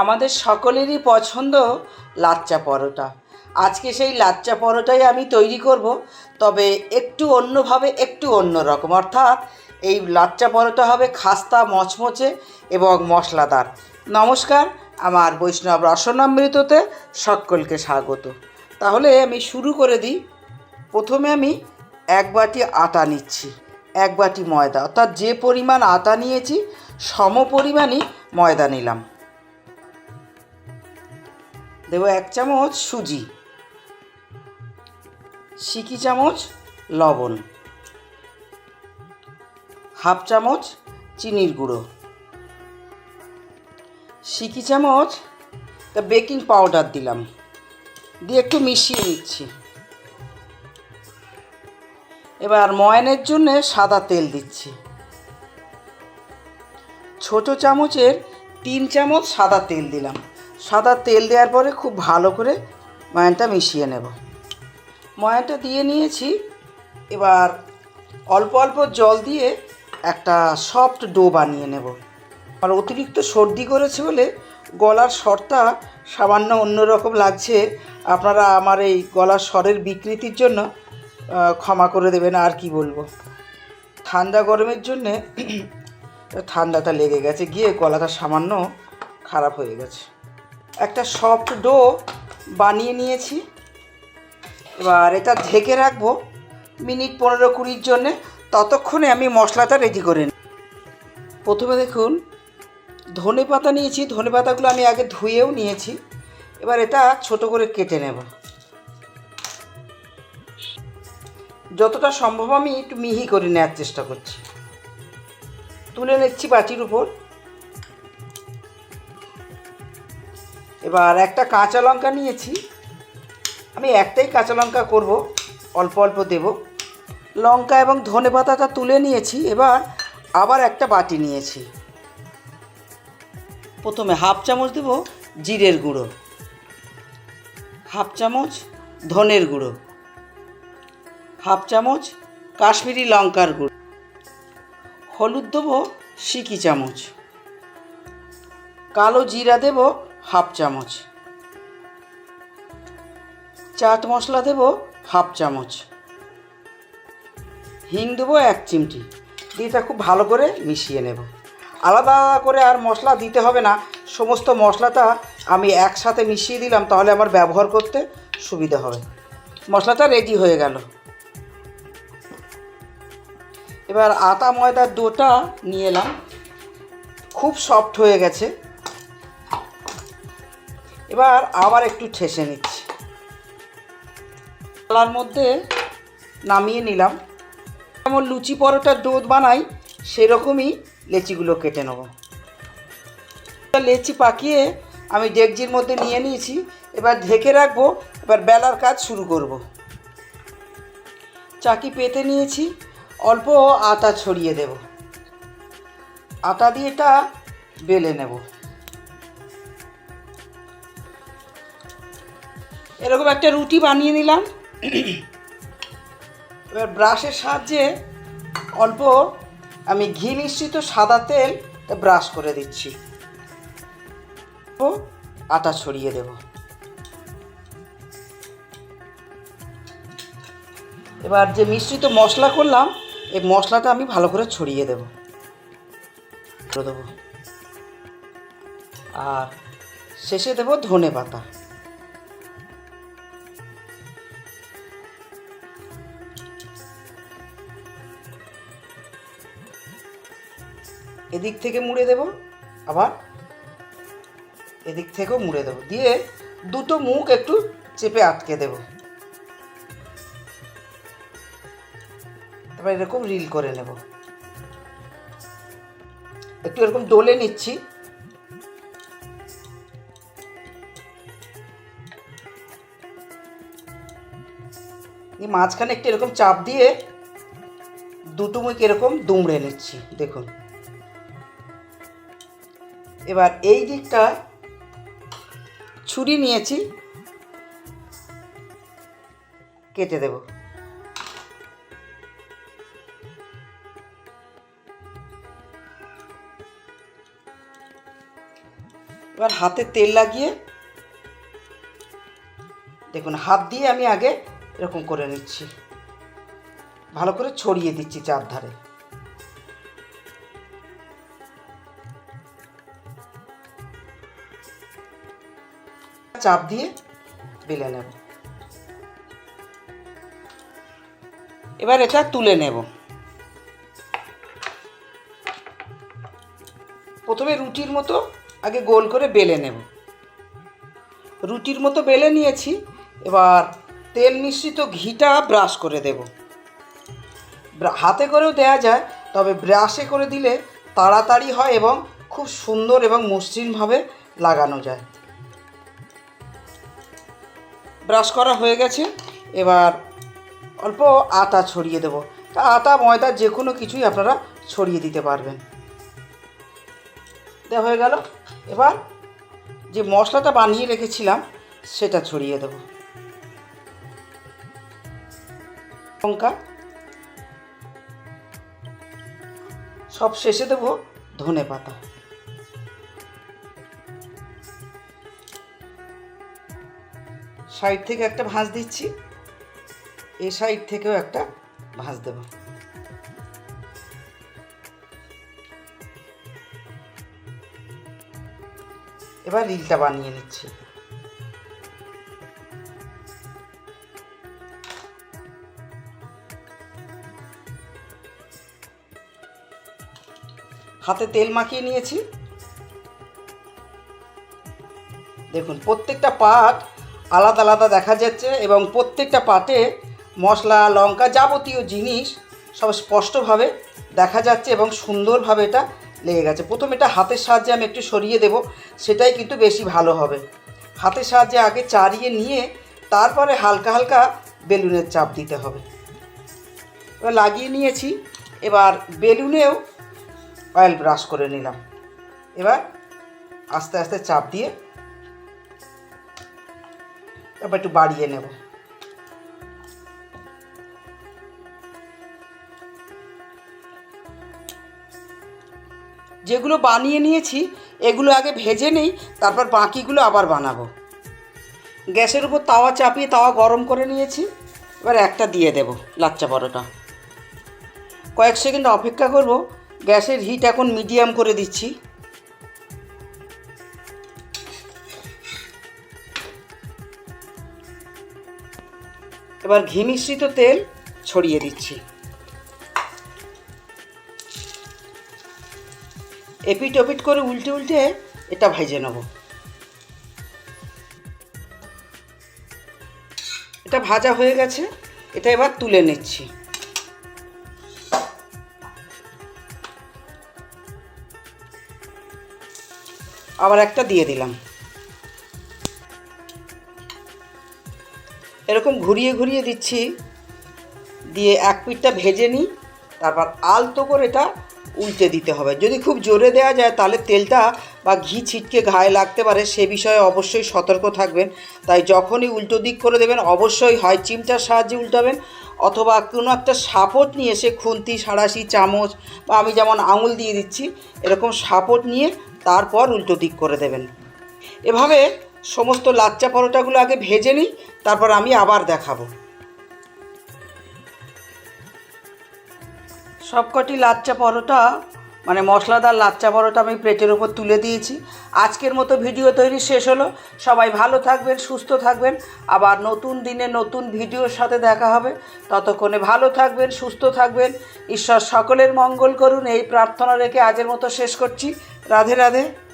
আমাদের সকলেরই পছন্দ লাচ্চা পরোটা। আজকে সেই লাচ্চা পরোটাই আমি তৈরি করব, তবে একটু অন্যভাবে একটু অন্য রকম। অর্থাৎ এই লাচ্চা পরোটা হবে খাস্তা, মচমচে এবং মশলাদার। নমস্কার, আমার বৈষ্ণব রসনামৃততে সকলকে স্বাগত। তাহলে আমি শুরু করে দিই। প্রথমে আমি এক বাটি আটা নিচ্ছি, এক বাটি ময়দা। অর্থাৎ যে পরিমাণ আটা নিয়েছি, সম পরিমাণই ময়দা নিলাম। দেব এক চামচ সুজি, সিকি চামচ লবণ, হাফ চামচ চিনির গুঁড়ো, সিকি চামচ তা বেকিং পাউডার দিলাম, দিয়ে একটু মিশিয়ে নিচ্ছি। এবার ময়নের জন্য সাদা তেল দিচ্ছি। ছোট চামচের তিন চামচ সাদা তেল দিলাম। সাদা তেল দেওয়ার পরে খুব ভালো করে ময়ানটা মিশিয়ে নেব। ময়ানটা দিয়ে নিয়েছি, এবার অল্প অল্প জল দিয়ে একটা সফট ডো বানিয়ে নেব। আর অতিরিক্ত সর্দি করেছে বলে গলার স্বরটা সামান্য অন্যরকম লাগছে। আপনারা আমার এই গলার স্বরের বিকৃতির জন্য ক্ষমা করে দেবেন, আর কি বলব। ঠান্ডা গরমের জন্যে ঠান্ডাটা লেগে গেছে, গিয়ে গলাটা সামান্য খারাপ হয়ে গেছে। একটা সফট ডো বানিয়ে নিয়েছি। এবার এটা ঢেকে রাখব মিনিট পনেরো কুড়ির জন্যে। ততক্ষণে আমি মশলাটা রেডি করে নিই প্রথমে দেখুন, ধনে পাতা নিয়েছি। ধনে পাতাগুলো আমি আগে ধুয়েও নিয়েছি। এবার এটা ছোট করে কেটে নেব। যতটা সম্ভব আমি একটু মিহি করে নেওয়ার চেষ্টা করছি। তুলে নিচ্ছি বাটির উপর। এবার একটা কাঁচা লঙ্কা নিয়েছি। আমি একটাই কাঁচা লঙ্কা করব, অল্প অল্প দেব। লঙ্কা এবং ধনে পাতাটা তুলে নিয়েছি, এবার আবার একটা বাটি নিয়েছি। প্রথমে হাফ চামচ দেব জিরের গুঁড়ো। হাফ চামচ ধনের গুঁড়ো। হাফ চামচ কাশ্মীরি লঙ্কার গুঁড়ো। হলুদ দেবো সিকি চামচ। কালো জিরা দেব হাফ চামচ। চাট মশলা দেব হাফ চামচ। হিং দেবো এক চিমটি। দিয়ে এটা খুব ভালো করে মিশিয়ে নেব। আলাদা আলাদা করে আর মশলা দিতে হবে না। সমস্ত মশলাটা আমি একসাথে মিশিয়ে দিলাম, তাহলে আমার ব্যবহার করতে সুবিধা হবে। মশলাটা রেডি হয়ে গেল। এবার আটা ময়দার ডোটা নিয়ে এলাম। খুব সফট হয়ে গেছে। এবার আবার একটু ঠেসে নিচ্ছি। থালার মধ্যে নামিয়ে নিলাম। যেমন লুচি পরোটার ডোদ বানাই, সেরকমই লেচিগুলো কেটে নেব। লেচি পাকিয়ে আমি ডেকজির মধ্যে নিয়ে নিয়েছি। এবার ঢেকে রাখব, এবার বেলার কাজ শুরু করব। চাকি পেতে নিয়েছি, অল্প আটা ছড়িয়ে দেব। আটা দিয়ে এটা বেলে নেব। এরকম একটা রুটি বানিয়ে নিলাম। এবার ব্রাশের সাহায্যে অল্প আমি ঘি মিশ্রিত সাদা তেল ব্রাশ করে দিচ্ছি। আটা ছড়িয়ে দেব। এবার যে মিশ্রিত মশলা করলাম, এই মশলাটা আমি ভালো করে ছড়িয়ে দেব। দেবো। আর শেষে দেব ধনে পাতা। এদিক থেকে মুড়ে দেব, আবার এদিক থেকেও মুড়ে দেবো। দিয়ে দুটো মুখ একটু চেপে আটকে দেব। তারপর এরকম রিল করে নেব। একটু এরকম ডলে নিচ্ছি। মাঝখানে একটু এরকম চাপ দিয়ে দুটো মুখ এরকম দুমড়ে নিচ্ছি, দেখুন। এবার এই দিকটা ছুরি নিয়েছি। কেটে দেব। এবার হাতে তেল লাগিয়ে দেখুন, হাত দিয়ে আমি আগে এরকম করে নিচ্ছি। ভালো করে ছড়িয়ে দিচ্ছি চারধারে। চাপ দিয়ে বেলে নেব। এবার এটা তুলে নেব। প্রথমে রুটির মতো আগে গোল করে বেলে নেব। রুটির মতো বেলে নিয়েছি, এবার তেল মিশ্রিত ঘিটা ব্রাশ করে দেব। হাতে করেও দেওয়া যায়, তবে ব্রাশে করে দিলে তাড়াতাড়ি হয় এবং খুব সুন্দর এবং মসৃণভাবে লাগানো যায়। ব্রাশ করা হয়ে গেছে। এবার অল্প আটা ছড়িয়ে দেবো। তা আটা, ময়দা যে কোনো কিছুই আপনারা ছড়িয়ে দিতে পারবেন। দেওয়া হয়ে গেল। এবার যে মশলাটা বানিয়ে রেখেছিলাম, সেটা ছড়িয়ে দেব। লঙ্কা। সব শেষে দেবো ধনে পাতা সাইড থেকে একটা ভাঁজ দিচ্ছি। এই সাইড থেকেও একটা ভাঁজ দেব। এবার রিলটা বানিয়ে নিচ্ছি। হাতে তেল মাখিয়ে নিয়েছি। দেখুন, প্রত্যেকটা পাট আলাদা আলাদা দেখা যাচ্ছে এবং প্রত্যেকটা পাটে মশলা, লঙ্কা যাবতীয় জিনিস সব স্পষ্টভাবে দেখা যাচ্ছে এবং সুন্দরভাবে এটা লেগে গেছে। প্রথম এটা হাতের সাহায্যে আমি একটু সরিয়ে দেব, সেটাই কিন্তু বেশি ভালো হবে। হাতের সাহায্যে আগে চারিয়ে নিয়ে তারপরে হালকা হালকা বেলুনের চাপ দিতে হবে। এবার লাগিয়ে নিয়েছি, এবার বেলুনেও অয়েল ব্রাশ করে নিলাম। এবার আস্তে আস্তে চাপ দিয়ে এবার একটু বাড়িয়ে নেব। যেগুলো বানিয়ে নিয়েছি, এগুলো আগে ভেজে নেই, তারপর বাকিগুলো আবার বানাবো। গ্যাসের উপর তাওয়া চাপিয়ে তাওয়া গরম করে নিয়েছি, এবার একটা দিয়ে দেব লাচ্চা পরোটা। কয়েক সেকেন্ড অপেক্ষা করব, গ্যাসের হিট এখন মিডিয়াম করে দিচ্ছি। এবার ঘি মিশ্রিত তেল ছড়িয়ে দিচ্ছি। এপিট ওপিট করে উল্টে উল্টে এটা ভেজে নেব। এটা ভাজা হয়ে গেছে, এটা এবার তুলে নিচ্ছি। আবার একটা দিয়ে দিলাম। এরকম ঘুরিয়ে ঘুরিয়ে দিচ্ছি। দিয়ে এক পিঠটা ভেজে নিই, তারপর আলতো করে এটা উল্টে দিতে হবে। যদি খুব জোরে দেওয়া যায়, তাহলে তেলটা বা ঘি ছিটকে ঘায়ে লাগতে পারে, সে বিষয়ে অবশ্যই সতর্ক থাকবেন। তাই যখনই উল্টো দিক করে দেবেন, অবশ্যই হয় চিমটার সাহায্যে উল্টাবেন, অথবা কোনো একটা সাপোর্ট নিয়ে সে খুন্তি সাঁড়াশি চামচ বা আমি যেমন আঙুল দিয়ে দিচ্ছি, এরকম সাপোর্ট নিয়ে তারপর উল্টো দিক করে দেবেন। এভাবে সমস্ত লাচ্চা পরোটাগুলো আগে ভেজে নিই, তারপর আমি আবার দেখাবো। সবকটি লাচ্চা পরোটা মানে মশলাদার লাচ্চা পরোটা আমি প্লেটের ওপর তুলে দিয়েছি। আজকের মতো ভিডিও তৈরি শেষ হলো। সবাই ভালো থাকবেন, সুস্থ থাকবেন। আবার নতুন দিনে নতুন ভিডিওর সাথে দেখা হবে। ততক্ষণে ভালো থাকবেন, সুস্থ থাকবেন। ঈশ্বর সকলের মঙ্গল করুন। এই প্রার্থনা রেখে আজের মতো শেষ করছি। রাধে রাধে।